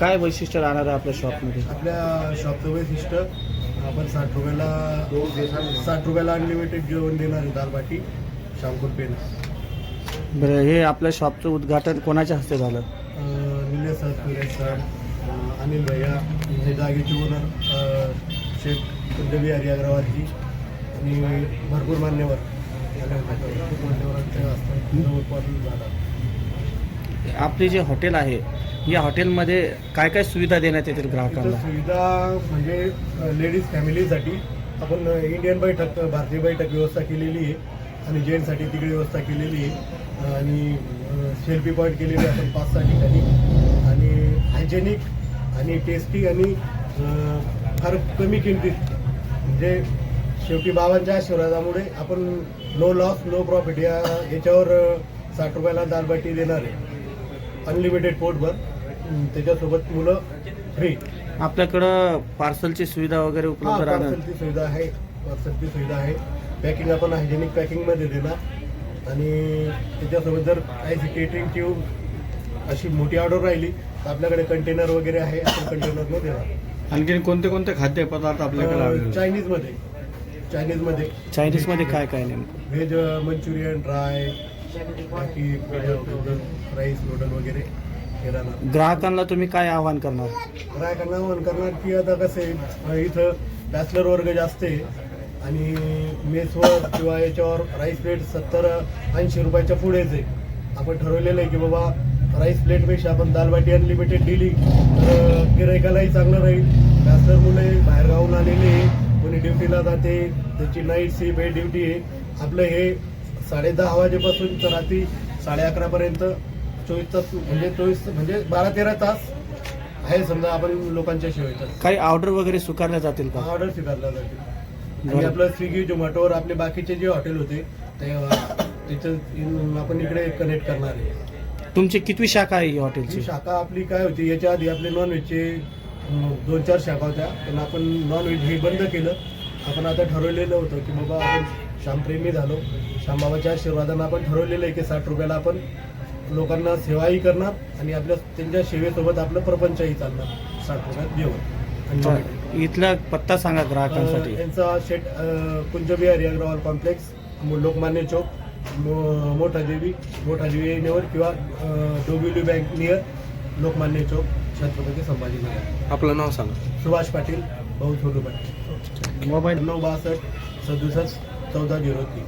काय वैशिष्ट्य राहणार आहे आपल्या शॉपमध्ये? आपल्या शॉपचं वैशिष्ट्य आपण साठ रुपयाला साठ रुपयाला अनलिमिटेड जेवण देणार आहे दालबाटी शामपूर पेन. बरं हे आपल्या शॉपचं उद्घाटन कोणाच्या हस्ते झालं? निलेश सर सुरेश सर अनिल भैया हे जागेचे ओनर शेख पंजाबी हरी अग्रवालजी आणि भरपूर मान्यवर आले होते. खूप मान्यवरांचे असतात जवळपास झाला. आपले जे हॉटेल आहे या हॉटेलमध्ये काय काय सुविधा देण्यात येतील ग्राहकांना? सुविधा म्हणजे लेडीज फॅमिलीसाठी आपण इंडियन बैठक भारतीय बैठक व्यवस्था केलेली आहे आणि जेंट्ससाठी तिकडे व्यवस्था केलेली आहे. आणि सेल्फी पॉईंट केलेली आपण पाच सहा ठिकाणी. आणि हायजेनिक आणि टेस्टी आणि फार कमी किमतीत म्हणजे शेवटी बाबांच्या आशीर्वादामुळे आपण नो लॉस नो प्रॉफिट या याच्यावर साठ रुपयाला दालबाटी देणार आहे. अनलिमिटेड पोटभर. त्याच्यासोबत मुलं फ्री आपल्याकडं पार्सलची सुविधा वगैरे उपलब्ध राहणार? पार्सलची सुविधा आहे पार्सलची सुविधा आहे. पॅकिंग आपण हायजेनिक पॅकिंगमध्ये देणार आणि त्याच्यासोबत जर काही केटरिंग किंवा अशी मोठी ऑर्डर राहिली तर आपल्याकडे कंटेनर वगैरे आहे आपण कंटेनरमध्ये देणार आणखी कोणते कोणते खाद्यपदार्थ आपल्याकडे अं, available? आहेत? चायनीजमध्ये चायनीजमध्ये चायनीजमध्ये काय काय नेमकं? व्हेज मंचुरियन ड्राय बाकी राईस नूडल वगैरे. राहणार ग्राहकांना तुम्ही काय आवाहन करणार? ग्राहकांना आवाहन करणार की आता कसं आहे इथं बॅचलर वर्ग जास्त आहे आणि मेसवर किंवा याच्यावर राईस प्लेट सत्तर ऐंशी रुपयाच्या पुढेच आहे. आपण ठरवलेलं आहे की बाबा राईस प्लेटपेक्षा आपण दालबाटी अनलिमिटेड दिली तर गिरायकालाही चांगलं राहील. बॅचलर मुले बाहेर गावून आलेले कोणी ड्युटीला जाते त्याची नाईट शिफ्ट आहे ड्युटी आहे. आपलं हे साडे दहा वाजेपासून तर रात्री साडे अकरापर्यंत चोवीस तास म्हणजे चोवीस म्हणजे बारा तेरा तास आहे समजा आपण लोकांच्या शिवायचं काही ऑर्डर वगैरे स्वीकारल्या जातील का? ऑर्डर स्वीकारला जाते आणि. आपलं स्विगी झोमॅटोवर आपले बाकीचे जे हॉटेल होते ते त्याचं इन- आपण इकडे कनेक्ट करणार आहे. तुमची कितवी शाखा आहे हॉटेलची? शाखा आपली काय होती याच्या आधी आपले नॉनव्हेजचे दोन चार शाखा होत्या. पण आपण नॉनव्हेज हे बंद केलं. आपण आता ठरवलेलं होतं की बाबा आपण श्यामप्रेमी झालो. श्यामबाबाच्या आशीर्वादानं आपण ठरवलेलं आहे की साठ रुपयाला आपण लोकांना सेवाही करणार आणि आपल्या त्यांच्या सेवेसोबत आपलं प्रपंचही चालणार. साठ रुपयात जेवण तर आणि इथला पत्ता सांगा ग्राहकांसाठी. यांचा शेट कुंजबिहारी अग्रवाल कॉम्प्लेक्स लोकमान्य चौक मो- मोठा देवी मोठा देवी येण्यावर किंवा डोंबिवली बँक नियर लोकमान्य चौक छत्रपती संभाजीनगर. आपलं नाव सांगा. सुभाष पाटील भाऊ छोटू पाटील. मोबाईल नऊ बासष्ट सदुसष्ट चौदा झिरो तीन.